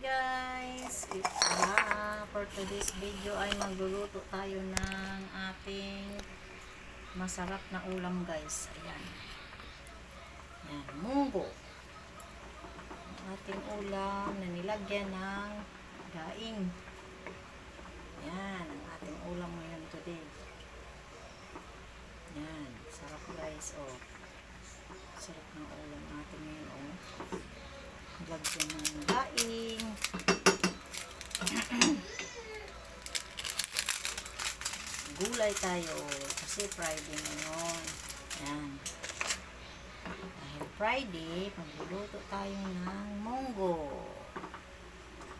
guys! Ah, for today's video ay magluluto tayo ng ating masarap na ulam guys. Ayan. Ayan, munggo. Ating ulam na nilagyan ng daing. Ayan, ang ating ulam ngayon today. Ayan, sarap guys. Oh. Sarap ng ulam natin ngayon. Oh. Lagyan ng daing. Gulay tayo. Kasi Friday ngayon. Yan. Dahil Friday, magluluto tayo ng munggo.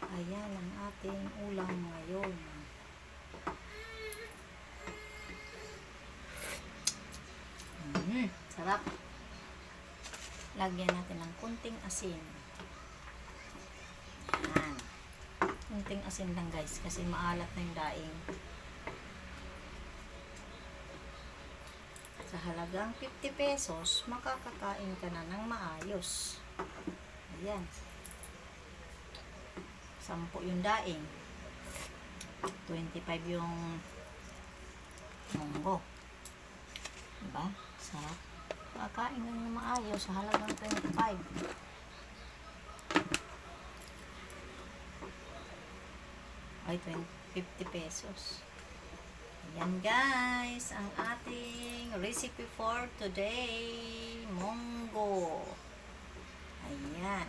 Ayan ang ating ulam ngayon. Mm, sarap. Lagyan natin ng kunting asin. Yan. Kunting asin lang guys kasi maalat na yung daing. Sa halagang 50 pesos, makakakain ka na ng maayos. Ayan. Sampo yung daing. 25 yung munggo. Diba? Sarap. Kakain ka ng maayos sa halagang 25. ay 20, 50 pesos. Ayan guys, ang ating recipe for today, munggo. Ayan,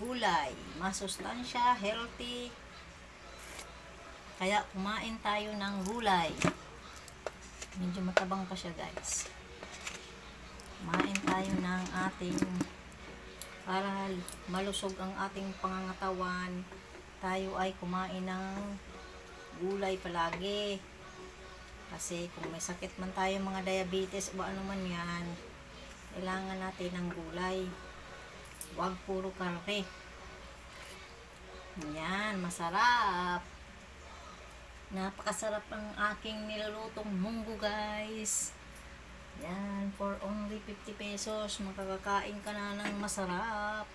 gulay, masustansya, healthy. Kaya kumain tayo ng gulay. Medyo matabang pa siya guys. Kumain tayo ng ating para malusog ang ating pangangatawan tayo ay kumain ng gulay palagi. Kasi kung may sakit man tayo mga diabetes o ano man yan, kailangan natin ng gulay. Huwag puro karne. Yan, masarap. Napakasarap ang aking nilulutong munggo guys. Yan, for only 50 pesos, makakakain ka na ng masarap.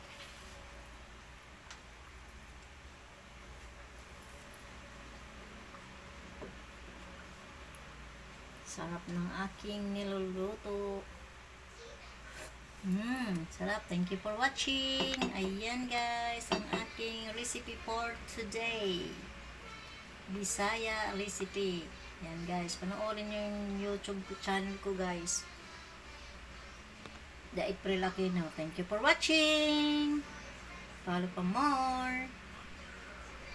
Sarap ng aking niluluto. Mmm, sarap. Thank you for watching. Ayan guys, ang aking recipe for today. Bisaya recipe. Yan guys, panoorin nyo yung YouTube channel ko guys. The April Aquino. Thank you for watching. Follow for more.